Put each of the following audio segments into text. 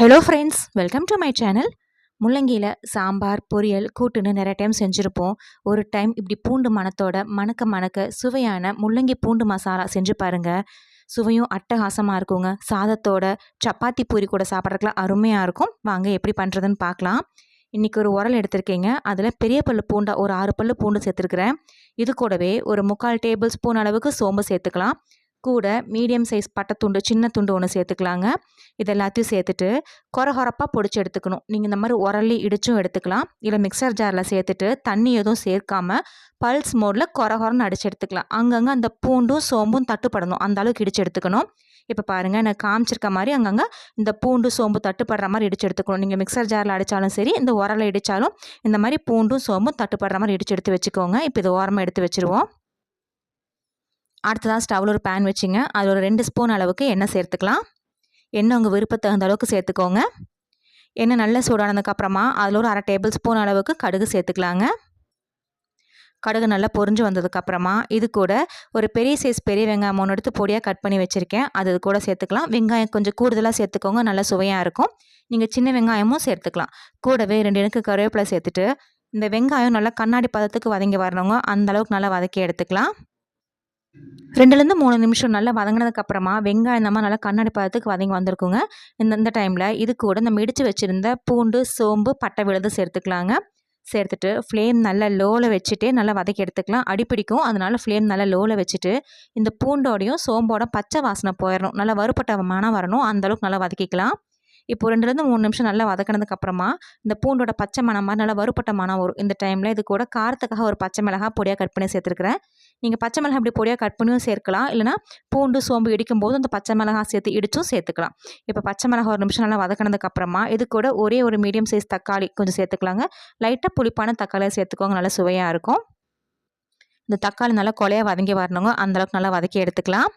Hello friends welcome to my channel முள்ளங்கியில் sambar பொரியல் கூட்டுன்னு நிறைய டைம் செஞ்சுருப்போம். ஒரு டைம் இப்படி பூண்டு மணத்தோட மணக்க மணக்க சுவையான முள்ளங்கி பூண்டு மசாலா செஞ்சு பாருங்கள் சுவையும் அட்டகாசமாக இருக்குங்க. சாதத்தோட சப்பாத்தி பூரி கூட சாப்பிட்றதுக்குலாம் அருமையாக இருக்கும். வாங்க எப்படி பண்ணுறதுன்னு பார்க்கலாம். இன்றைக்கி ஒரு உரல் எடுத்திருக்கீங்க. அதில் பெரிய பல்லு பூண்டை ஒரு ஆறு பல்லு பூண்டு சேர்த்துருக்குறேன். இது கூடவே ஒரு முக்கால் டேபிள் ஸ்பூன் அளவுக்கு சோம்பு சேர்த்துக்கலாம். கூட மீடியம் சைஸ் பட்டைத்துண்டு சின்ன துண்டு ஒன்று சேர்த்துக்கலாங்க. இது எல்லாத்தையும் சேர்த்துட்டு கொரகொரப்பாக பொடிச்சு எடுத்துக்கணும். நீங்கள் இந்த மாதிரி உரலி இடிச்சும் எடுத்துக்கலாம். இல்லை மிக்சர் ஜாரில் சேர்த்துட்டு தண்ணி எதுவும் சேர்க்காம பல்ஸ் மோடில் கொரகொரன்னு அடிச்சு எடுத்துக்கலாம். அங்கங்கே அந்த பூண்டும் சோம்பும் தட்டுப்படணும். அந்த அளவுக்கு இடிச்சு எடுத்துக்கணும். இப்போ பாருங்கள் நான் காமிச்சிருக்க மாதிரி அங்கங்கே இந்த பூண்டு சோம்பு தட்டுப்படுற மாதிரி இடிச்சு எடுத்துக்கணும். நீங்கள் மிக்சர் ஜாரில் அடித்தாலும் சரி இந்த உரலை இடித்தாலும் இந்த மாதிரி பூண்டும் சோம்பும் தட்டுப்படுற மாதிரி இடிச்சு எடுத்து வச்சுக்கோங்க. இப்போ இது ஓரமாக எடுத்து வச்சுருவோம். அடுத்ததாக ஸ்டவ்வில் ஒரு பேன் வச்சுங்க. அதில் ஒரு ரெண்டு ஸ்பூன் அளவுக்கு எண்ணெய் சேர்த்துக்கலாம். எண்ணெய் உங்கள் விருப்பத்தை தகுந்த அளவுக்கு சேர்த்துக்கோங்க. எண்ணெய் நல்லா சூடானதுக்கப்புறமா அதில் ஒரு அரை டேபிள் ஸ்பூன் அளவுக்கு கடுகு சேர்த்துக்கலாங்க. கடுகு நல்லா பொறிஞ்சு வந்ததுக்கப்புறமா இது கூட ஒரு பெரிய சைஸ் பெரிய வெங்காயம் ஒன்று எடுத்து பொடியாக கட் பண்ணி வச்சுருக்கேன். அது கூட சேர்த்துக்கலாம். வெங்காயம் கொஞ்சம் கூடுதலாக சேர்த்துக்கோங்க. நல்லா சுவையாக இருக்கும். நீங்கள் சின்ன வெங்காயமும் சேர்த்துக்கலாம். கூடவே ரெண்டு எனக்கு கருவேப்பிலை சேர்த்துட்டு இந்த வெங்காயம் நல்லா கண்ணாடி பதத்துக்கு வதங்கி வரணுங்க. அந்தளவுக்கு நல்லா வதக்கி எடுத்துக்கலாம். ரெண்டுலேருந்து மூணு நிமிஷம் நல்லா வதங்கினதுக்கப்புறமா வெங்காயம் நம்ம நல்லா கண்ணாடி பதத்துக்கு வதங்கி வந்திருக்குங்க. இந்த இந்த டைமில் இது கூட நம்ம இடித்து வச்சுருந்த பூண்டு சோம்பு பட்டை விழுது சேர்த்துக்கலாங்க. சேர்த்துட்டு ஃப்ளேம் நல்லா லோவில் வச்சுட்டே நல்லா வதக்கி எடுத்துக்கலாம். அடிப்பிடிக்கும் அதனால் ஃப்ளேம் நல்லா லோவில் வச்சுட்டு இந்த பூண்டோடையும் சோம்போட பச்சை வாசனை போயிடணும். நல்லா வறுப்பட்ட மனம் வரணும். அந்தளவுக்கு நல்லா வதக்கிக்கலாம். இப்போ ரெண்டுலேருந்து மூணு நிமிஷம் நல்லா வதக்கினதுக்கப்புறமா இந்த பூண்டோட பச்சை மனம் மாதிரி நல்லா வறுப்பட்ட மனம் வரும். இந்த டைமில் இது கூட காரத்துக்காக ஒரு பச்சை மிளகா பொடியாக கட் பண்ணி சேர்த்துருக்குறேன். நீங்கள் பச்சை மிளகாய் அப்படி பொடியாக கட் பண்ணியும் சேர்க்கலாம். இல்லைனா பூண்டு சோம்பு இடிக்கும் போது அந்த பச்சை மிளகா சேர்த்து இடிச்சும் சேர்த்துக்கலாம். இப்போ பச்சை மிளகா ஒரு நிமிஷம் நல்லா வதக்கினதுக்கப்புறமா இது கூட ஒரே ஒரு மீடியம் சைஸ் தக்காளி கொஞ்சம் சேர்த்துக்கலாங்க. லைட்டாக புளிப்பான தக்காளியை சேர்த்துக்கோங்க. நல்லா சுவையாக இருக்கும். இந்த தக்காளி நல்லா கொலையாக வதங்கி வரணுங்க. அந்தளவுக்கு நல்லா வதக்கி எடுத்துக்கலாம்.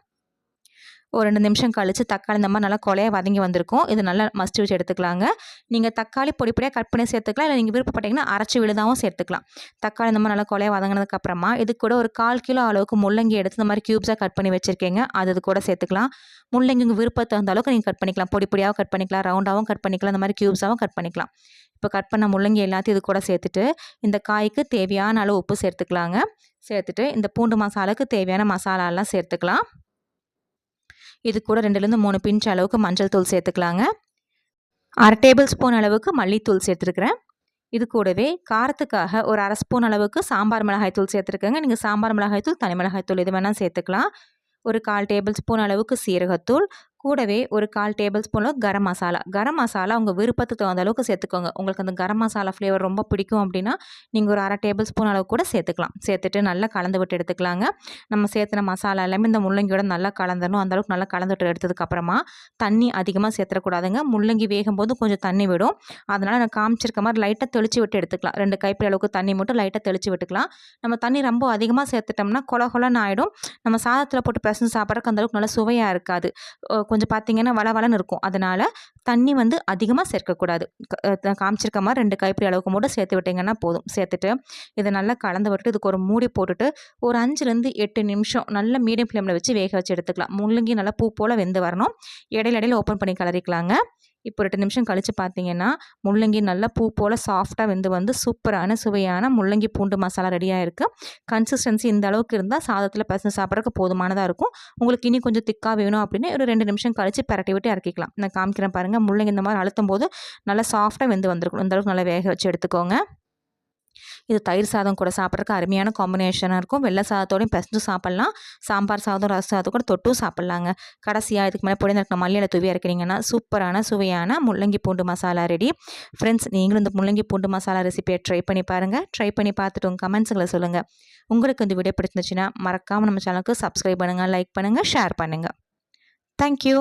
ஒரு ரெண்டு நிமிஷம் கழித்து தக்காளி இந்த மாதிரி நல்லா கொலையாக வதங்கி வந்திருக்கும். இது நல்லா மஸ்ட் வச்சு எடுத்துக்கலாங்க. நீங்கள் தக்காளி பொடி பொடியாக கட் பண்ணி சேர்த்துக்கலாம். இல்லை நீங்கள் விருப்பப்பட்டீங்கன்னா அரைச்சி விழுதாவும் சேர்த்துக்கலாம். தக்காளி இந்த மாதிரி நல்லா கொலையாக வதங்கினதுக்கப்புறமா இது கூட ஒரு கால் கிலோ அளவுக்கு முள்ளங்கி எடுத்து இந்த மாதிரி க்யூப்ஸாக கட் பண்ணி வச்சுருக்கீங்க. அது இது கூட சேர்த்துக்கலாம். முள்ளங்கி உங்கள் விருப்பத்தை அந்த அளவுக்கு நீங்கள் கட் பண்ணிக்கலாம். பொடி பொடியாகவும் கட் பண்ணிக்கலாம். ரவுண்டாகவும் கட் பண்ணிக்கலாம். இந்த மாதிரி க்யூப்ஸாகவும் கட் பண்ணிக்கலாம். இப்போ கட் பண்ண முள்ளங்கி எல்லாத்தையும் இது கூட சேர்த்துட்டு இந்த காய்க்கு தேவையான அளவு உப்பு சேர்த்துக்கலாங்க. சேர்த்துட்டு இந்த பூண்டு மசாலாவுக்கு தேவையான மசாலாலாம் சேர்த்துக்கலாம். இது கூட ரெண்டுலேருந்து மூணு பிஞ்ச் அளவுக்கு மஞ்சள் தூள் சேர்த்துக்கலாங்க. அரை டேபிள் ஸ்பூன் அளவுக்கு மல்லித்தூள் சேர்த்துருக்குறேன். இது கூடவே காரத்துக்காக ஒரு அரை ஸ்பூன் அளவுக்கு சாம்பார் மிளகாய் தூள் சேர்த்துருக்கேங்க. நீங்கள் சாம்பார் மிளகாய் தூள் தனி மிளகாய் தூள் இது வேணால் சேர்த்துக்கலாம். ஒரு கால் டேபிள் ஸ்பூன் அளவுக்கு சீரகத்தூள் கூடவே ஒரு கால் டேபிள் ஸ்பூனில் கரம் மசாலா. கரம் மசாலா உங்கள் விருப்பத்துக்கு தகுந்த அளவுக்கு சேர்த்துக்கோங்க. உங்களுக்கு அந்த கரம் மசாலா ஃப்ளேவர் ரொம்ப பிடிக்கும் அப்படின்னா நீங்கள் ஒரு அரை டேபிள் ஸ்பூன் அளவு கூட சேர்த்துக்கலாம். சேர்த்துட்டு நல்லா கலந்து விட்டு எடுத்துக்கலாங்க. நம்ம சேர்த்துன மசாலா எல்லாமே இந்த முள்ளங்கியோட நல்லா கலந்துடணும். அந்தளவுக்கு நல்லா கலந்து விட்டு எடுத்ததுக்கப்புறமா தண்ணி அதிகமாக சேர்த்துடக்கூடாதுங்க. முள்ளங்கி வேகும் போது கொஞ்சம் தண்ணி விடும். அதனால் நான் காமிச்சிருக்க மாதிரி லைட்டாக தெளித்து விட்டு எடுத்துக்கலாம். ரெண்டு கைப்பிடி அளவுக்கு தண்ணி மட்டும் லைட்டாக தெளித்து விட்டுக்கலாம். நம்ம தண்ணி ரொம்ப அதிகமாக சேர்த்துட்டோம்னா கொல கொலன்னு ஆகிடும் நம்ம சாதத்தில் போட்டு பிரசன் சாப்பிட்றதுக்கு அந்தளவுக்கு நல்லா சுவையாக இருக்காது. கொஞ்சம் பார்த்தீங்கன்னா வளவளன்னு இருக்கும். அதனால் தண்ணி வந்து அதிகமாக சேர்க்கக்கூடாது. காமிச்சிருக்க மாதிரி ரெண்டு கைப்பிடி அளவுக்கு மட்டும் சேர்த்து விட்டிங்கன்னா போதும். சேர்த்துட்டு இதை நல்லா கலந்து விட்டுட்டு இதுக்கு ஒரு மூடி போட்டுட்டு ஒரு அஞ்சுலேருந்து எட்டு நிமிஷம் நல்ல மீடியம் ஃப்ளேமில் வச்சு வேக வச்சு எடுத்துக்கலாம். முள்ளங்கி நல்லா பூ போல் வெந்து வரணும். இடையில இடையில ஓப்பன் பண்ணி கலரிக்கலாங்க. இப்போ ரெண்டு நிமிஷம் கழித்து பார்த்தீங்கன்னா முள்ளங்கி நல்லா பூ போல் சாஃப்டாக வெந்து வந்து சூப்பரான சுவையான முள்ளங்கி பூண்டு மசாலா ரெடியாக இருக்குது கன்சிஸ்டன்சி இந்த அளவுக்கு இருந்தால் சாதத்தில் பசங்க சாப்பிட்றதுக்கு போதுமானதாக இருக்கும். உங்களுக்கு இனி கொஞ்சம் திக்காக வேணும் அப்படின்னு ஒரு ரெண்டு நிமிஷம் கழித்து பரட்டி விட்டு இறக்கிக்கலாம். நான் காமிக்கிறேன் பாருங்கள் முள்ளங்கி இந்த மாதிரி அழுத்தும் போது நல்லா சாஃப்டாக வெந்து வந்திருக்கணும் இந்த அளவுக்கு நல்லா வேக வச்சு எடுத்துக்கோங்க. இது தயிர் சாதம் கூட சாப்பிட்றதுக்கு அருமையான காம்பினேஷனாக இருக்கும். வெள்ளை சாதத்தோடையும் பிசைஞ்சு சாப்பிட்லாம். சாம்பார் சாதம் ரச சாதம் கூட தொட்டும் சாப்பிட்லாங்க. கடைசியாக இதுக்கு மேலே பொடி இருக்க மல்லியில் தூவி இறக்குறீங்கன்னா சூப்பரான சுவையான முள்ளங்கி பூண்டு மசாலா ரெடி ஃப்ரெண்ட்ஸ் நீங்களும் இந்த முள்ளங்கி பூண்டு மசாலா ரெசிபியை ட்ரை பண்ணி பாருங்கள் ட்ரை பண்ணி பார்த்துட்டு உங்கள் கமெண்ட்ஸுங்களை சொல்லுங்கள் உங்களுக்கு இந்த வீடியோ பிடிச்சிருந்துச்சுன்னா மறக்காமல் நம்ம சேனலுக்கு சப்ஸ்கிரைப் பண்ணுங்கள் லைக் பண்ணுங்கள் ஷேர் பண்ணுங்கள் தேங்க்யூ